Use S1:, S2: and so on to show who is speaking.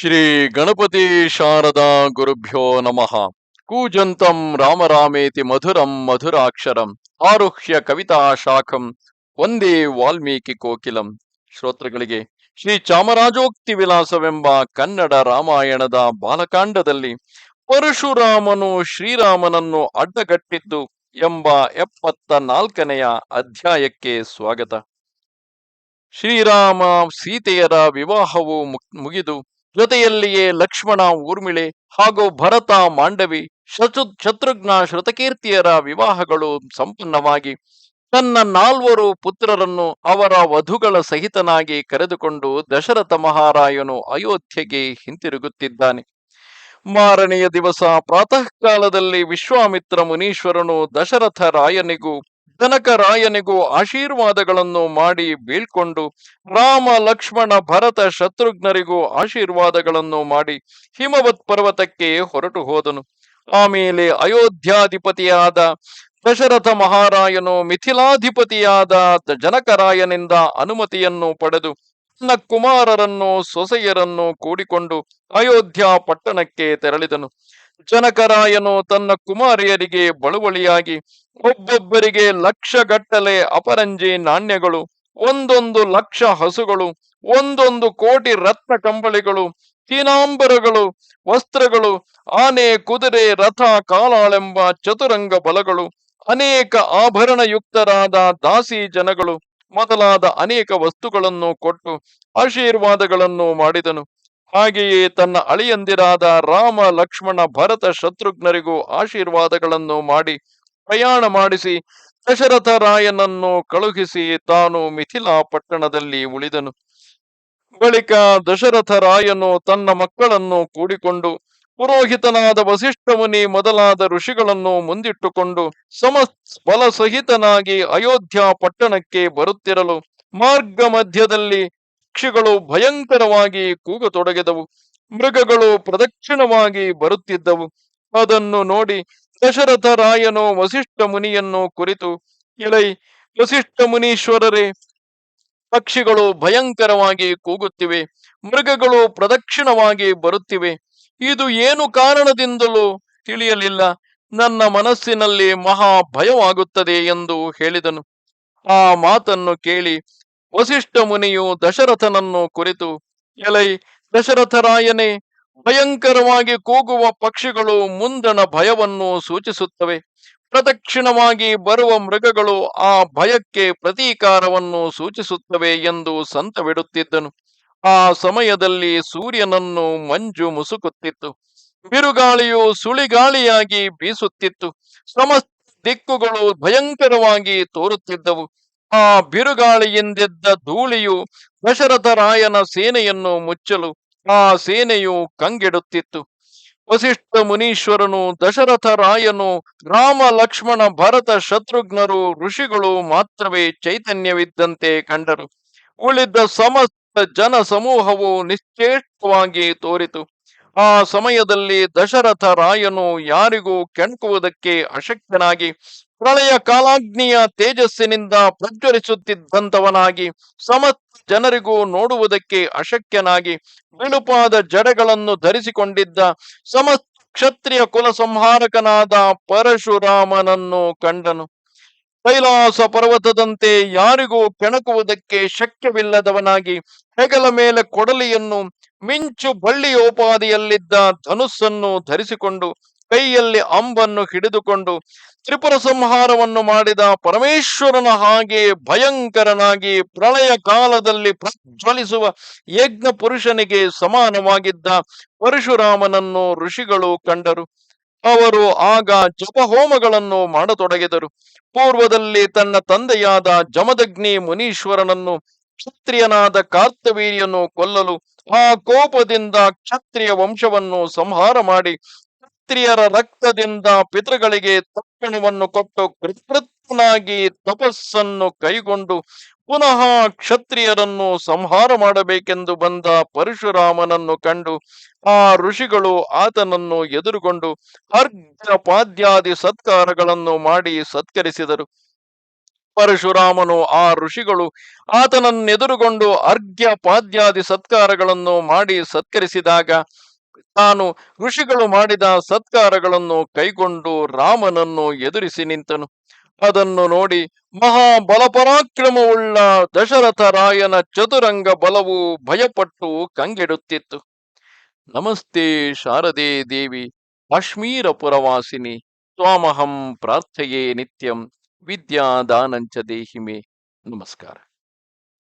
S1: ಶ್ರೀ ಗಣಪತಿ ಶಾರದಾ ಗುರುಭ್ಯೋ ನಮಃ. ಕೂಜಂತಂ ರಾಮರಾಮೇತಿ ಮಧುರಂ ಮಧುರಾಕ್ಷರಂ. ಆರುಹ್ಯ ಕವಿತಾ ಶಾಖಂ. ಒಂದೇ ವಾಲ್ಮೀಕಿ ಕೋಕಿಲಂ. ಶ್ರೋತೃಗಳಿಗೆ, ಶ್ರೀ ಚಾಮರಾಜೋಕ್ತಿ ವಿಲಾಸವೆಂಬ ಕನ್ನಡ ರಾಮಾಯಣದ ಬಾಲಕಾಂಡದಲ್ಲಿ ಪರಶುರಾಮನು ಶ್ರೀರಾಮನನ್ನು ಅಡ್ಡಗಟ್ಟಿದ್ದು ಎಂಬ ಎಪ್ಪತ್ತ ನಾಲ್ಕನೆಯ ಅಧ್ಯಾಯಕ್ಕೆ ಸ್ವಾಗತ. ಶ್ರೀರಾಮ ಸೀತೆಯರ ವಿವಾಹವು ಮುಗ್- ಮುಗಿದು ಜೊತೆಯಲ್ಲಿಯೇ ಲಕ್ಷ್ಮಣ ಊರ್ಮಿಳೆ ಹಾಗೂ ಭರತ ಮಾಂಡವಿ ಶತ್ರು ಶತ್ರುಘ್ನ ಶ್ರುತಕೀರ್ತಿಯರ ವಿವಾಹಗಳು ಸಂಪನ್ನವಾಗಿ ತನ್ನ ನಾಲ್ವರು ಪುತ್ರರನ್ನು ಅವರ ವಧುಗಳ ಸಹಿತನಾಗಿ ಕರೆದುಕೊಂಡು ದಶರಥ ಮಹಾರಾಯನು ಅಯೋಧ್ಯೆಗೆ ಹಿಂತಿರುಗುತ್ತಿದ್ದಾನೆ. ಮಾರನೆಯ ದಿವಸ ಪ್ರಾತಃ ಕಾಲದಲ್ಲಿ ವಿಶ್ವಾಮಿತ್ರ ಮುನೀಶ್ವರನು ದಶರಥ ರಾಯನಿಗೂ ಜನಕ ರಾಯನಿಗೂ ಆಶೀರ್ವಾದಗಳನ್ನು ಮಾಡಿ ಬೀಳ್ಕೊಂಡು ರಾಮ, ಲಕ್ಷ್ಮಣ, ಭರತ ಶತ್ರುಘ್ನರಿಗೂ ಆಶೀರ್ವಾದಗಳನ್ನು ಮಾಡಿ ಹಿಮವತ್ ಪರ್ವತಕ್ಕೆ ಹೊರಟು ಹೋದನು. ಆಮೇಲೆ ಅಯೋಧ್ಯಾಧಿಪತಿಯಾದ ದಶರಥ ಮಹಾರಾಯನು ಮಿಥಿಲಾಧಿಪತಿಯಾದ ಜನಕರಾಯನಿಂದ ಅನುಮತಿಯನ್ನು ಪಡೆದು ತನ್ನ ಕುಮಾರರನ್ನು, ಸೊಸೆಯರನ್ನು ಕೂಡಿಕೊಂಡು ಅಯೋಧ್ಯ ಪಟ್ಟಣಕ್ಕೆ ತೆರಳಿದನು. ಜನಕರಾಯನು ತನ್ನ ಕುಮಾರಿಯರಿಗೆ ಬಳುವಳಿಯಾಗಿ, ಒಬ್ಬೊಬ್ಬರಿಗೆ ಲಕ್ಷಗಟ್ಟಲೆ ಅಪರಂಜಿ ನಾಣ್ಯಗಳು, ಒಂದೊಂದು ಲಕ್ಷ ಹಸುಗಳು, ಒಂದೊಂದು ಕೋಟಿ ರತ್ನ ಕಂಬಳಿಗಳು, ತೀನಾಂಬರಗಳು, ವಸ್ತ್ರಗಳು, ಆನೆ, ಕುದುರೆ, ರಥ, ಕಾಲಾಳೆಂಬ ಚತುರಂಗ ಬಲಗಳು, ಅನೇಕ ಆಭರಣಯುಕ್ತರಾದ ದಾಸಿ ಜನಗಳು ಮೊದಲಾದ ಅನೇಕ ವಸ್ತುಗಳನ್ನು ಕೊಟ್ಟು ಆಶೀರ್ವಾದಗಳನ್ನು ಮಾಡಿದನು. ಹಾಗೆಯೇ ತನ್ನ ಅಳಿಯಂದಿರಾದ ರಾಮ, ಲಕ್ಷ್ಮಣ, ಭರತ ಶತ್ರುಘ್ನರಿಗೂ ಆಶೀರ್ವಾದಗಳನ್ನು ಮಾಡಿ ಪ್ರಯಾಣ ಮಾಡಿಸಿ ದಶರಥ ರಾಯನನ್ನು ಕಳುಹಿಸಿ ತಾನು ಮಿಥಿಲಾ ಪಟ್ಟಣದಲ್ಲಿ ಉಳಿದನು. ಬಳಿಕ ದಶರಥ ರಾಯನು ತನ್ನ ಮಕ್ಕಳನ್ನು ಕೂಡಿಕೊಂಡು ಪುರೋಹಿತನಾದ ವಸಿಷ್ಠ ಮುನಿ ಮೊದಲಾದ ಋಷಿಗಳನ್ನು ಮುಂದಿಟ್ಟುಕೊಂಡು ಸಮಸ್ತ ಬಲಸಹಿತನಾಗಿ ಅಯೋಧ್ಯ ಪಟ್ಟಣಕ್ಕೆ ಬರುತ್ತಿರಲು ಮಾರ್ಗ ಮಧ್ಯದಲ್ಲಿ ಪಕ್ಷಿಗಳು ಭಯಂಕರವಾಗಿ ಕೂಗತೊಡಗಿದವು. ಮೃಗಗಳು ಪ್ರದಕ್ಷಿಣವಾಗಿ ಬರುತ್ತಿದ್ದವು. ಅದನ್ನು ನೋಡಿ ದಶರಥ ರಾಯನು ವಸಿಷ್ಠ ಮುನಿಯನ್ನು ಕುರಿತು ಎಲೈ ವಸಿಷ್ಠ ಮುನೀಶ್ವರರೇ, ಪಕ್ಷಿಗಳು ಭಯಂಕರವಾಗಿ ಕೂಗುತ್ತಿವೆ. ಮೃಗಗಳು ಪ್ರದಕ್ಷಿಣವಾಗಿ ಬರುತ್ತಿವೆ. ಇದು ಏನು ಕಾರಣದಿಂದಲೂ ತಿಳಿಯಲಿಲ್ಲ. ನನ್ನ ಮನಸ್ಸಿನಲ್ಲಿ ಮಹಾ ಭಯವಾಗುತ್ತದೆ ಎಂದು ಹೇಳಿದನು. ಆ ಮಾತನ್ನು ಕೇಳಿ ವಸಿಷ್ಠ ಮುನಿಯು ದಶರಥನನ್ನು ಕುರಿತು, ಎಲೈ ದಶರಥರಾಯನೇ ಭಯಂಕರವಾಗಿ ಕೂಗುವ ಪಕ್ಷಿಗಳು ಮುಂದಣ ಭಯವನ್ನು ಸೂಚಿಸುತ್ತವೆ. ಪ್ರದಕ್ಷಿಣವಾಗಿ ಬರುವ ಮೃಗಗಳು ಆ ಭಯಕ್ಕೆ ಪ್ರತೀಕಾರವನ್ನು ಸೂಚಿಸುತ್ತವೆ ಎಂದು ಸಂತವಿಡುತ್ತಿದ್ದನು. ಆ ಸಮಯದಲ್ಲಿ ಸೂರ್ಯನನ್ನು ಮಂಜು ಮುಸುಕುತ್ತಿತ್ತು. ಬಿರುಗಾಳಿಯು ಸುಳಿಗಾಳಿಯಾಗಿ ಬೀಸುತ್ತಿತ್ತು. ಸಮಸ್ತ ದಿಕ್ಕುಗಳು ಭಯಂಕರವಾಗಿ ತೋರುತ್ತಿದ್ದವು. ಆ ಬಿರುಗಾಳಿಯಿಂದಿದ್ದ ಧೂಳಿಯು ದಶರಥ ರಾಯನ ಸೇನೆಯನ್ನು ಮುಚ್ಚಲು ಆ ಸೇನೆಯು ಕಂಗೆಡುತ್ತಿತ್ತು. ವಸಿಷ್ಠ ಮುನೀಶ್ವರನು, ದಶರಥ ರಾಯನು, ರಾಮ, ಲಕ್ಷ್ಮಣ, ಭರತ, ಶತ್ರುಘ್ನರು, ಋಷಿಗಳು ಮಾತ್ರವೇ ಚೈತನ್ಯವಿದ್ದಂತೆ ಕಂಡರು. ಉಳಿದ ಸಮಸ್ತ ಜನ ಸಮೂಹವು ನಿಶ್ಚೇಷ್ಟವಾಗಿ ತೋರಿತು. ಆ ಸಮಯದಲ್ಲಿ ದಶರಥ ರಾಯನು ಯಾರಿಗೂ ಕೆಣಕುವುದಕ್ಕೆ ಅಶಕ್ತನಾಗಿ ಪ್ರಳಯ ಕಾಲಾಗ್ನಿಯ ತೇಜಸ್ಸಿನಿಂದ ಪ್ರಜ್ವಲಿಸುತ್ತಿದ್ದಂಥವನಾಗಿ ಸಮಸ್ತ ಜನರಿಗೂ ನೋಡುವುದಕ್ಕೆ ಅಶಕ್ಯನಾಗಿ ಬಿಳುಪಾದ ಜಡಗಳನ್ನು ಧರಿಸಿಕೊಂಡಿದ್ದ ಸಮಸ್ತ ಕ್ಷತ್ರಿಯ ಕುಲ ಸಂಹಾರಕನಾದ ಪರಶುರಾಮನನ್ನು ಕಂಡನು. ಕೈಲಾಸ ಪರ್ವತದಂತೆ ಯಾರಿಗೂ ಕೆಣಕುವುದಕ್ಕೆ ಶಕ್ಯವಿಲ್ಲದವನಾಗಿ ಹೆಗಲ ಮೇಲೆ ಕೊಡಲಿಯನ್ನು ಮಿಂಚು ಬಳ್ಳಿಯೋಪಾದಿಯಲ್ಲಿದ್ದ ಧನುಸ್ಸನ್ನು ಧರಿಸಿಕೊಂಡು ಕೈಯಲ್ಲಿ ಅಂಬನ್ನು ಹಿಡಿದುಕೊಂಡು ತ್ರಿಪುರ ಸಂಹಾರವನ್ನು ಮಾಡಿದ ಪರಮೇಶ್ವರನ ಹಾಗೆ ಭಯಂಕರನಾಗಿ ಪ್ರಳಯ ಕಾಲದಲ್ಲಿ ಪ್ರಜ್ವಲಿಸುವ ಯಜ್ಞ ಪುರುಷನಿಗೆ ಸಮಾನವಾಗಿದ್ದ ಪರಶುರಾಮನನ್ನು ಋಷಿಗಳು ಕಂಡರು. ಅವರು ಆಗ ಜಪಹೋಮಗಳನ್ನು ಮಾಡತೊಡಗಿದರು. ಪೂರ್ವದಲ್ಲಿ ತನ್ನ ತಂದೆಯಾದ ಜಮದಗ್ನಿ ಮುನೀಶ್ವರನನ್ನು ಕ್ಷತ್ರಿಯನಾದ ಕಾರ್ತವೀರ್ಯನು ಕೊಲ್ಲಲು ಆ ಕೋಪದಿಂದ ಕ್ಷತ್ರಿಯ ವಂಶವನ್ನು ಸಂಹಾರ ಮಾಡಿ ಕ್ಷತ್ರಿಯರ ರಕ್ತದಿಂದ ಪಿತೃಗಳಿಗೆ ತಕ್ಷಣವನ್ನು ಕೊಟ್ಟು ಕೃತೃತ್ವನಾಗಿ ತಪಸ್ಸನ್ನು ಕೈಗೊಂಡು ಪುನಃ ಕ್ಷತ್ರಿಯರನ್ನು ಸಂಹಾರ ಮಾಡಬೇಕೆಂದು ಬಂದ ಪರಶುರಾಮನನ್ನು ಕಂಡು ಆ ಋಷಿಗಳು ಆತನನ್ನು ಎದುರುಗೊಂಡು ಅರ್ಘ್ಯ ಪಾದ್ಯಾದಿ ಸತ್ಕಾರಗಳನ್ನು ಮಾಡಿ ಸತ್ಕರಿಸಿದರು. ಪರಶುರಾಮನು ಆ ಋಷಿಗಳು ಆತನನ್ನೆದುರುಗೊಂಡು ಅರ್ಘ್ಯ ಪಾದ್ಯಾದಿ ಸತ್ಕಾರಗಳನ್ನು ಮಾಡಿ ಸತ್ಕರಿಸಿದಾಗ ತಾನು ಋಷಿಗಳು ಮಾಡಿದ ಸತ್ಕಾರಗಳನ್ನು ಕೈಗೊಂಡು ರಾಮನನ್ನು ಎದುರಿಸಿ ನಿಂತನು. ಅದನ್ನು ನೋಡಿ ಮಹಾಬಲಪರಾಕ್ರಮವುಳ್ಳ ದಶರಥ ರಾಯನ ಚತುರಂಗ ಬಲವು ಭಯಪಟ್ಟು ಕಂಗೆಡುತ್ತಿತ್ತು. ನಮಸ್ತೆ ಶಾರದೆ ದೇವಿ ಕಾಶ್ಮೀರ ಪುರವಾಸಿನಿ ಸ್ವಾಮಹಂ ಪ್ರಾರ್ಥೆಯೇ ನಿತ್ಯಂ, ವಿದ್ಯಾದಾನಂಚ ದೇಹಿಮೆ. ನಮಸ್ಕಾರ.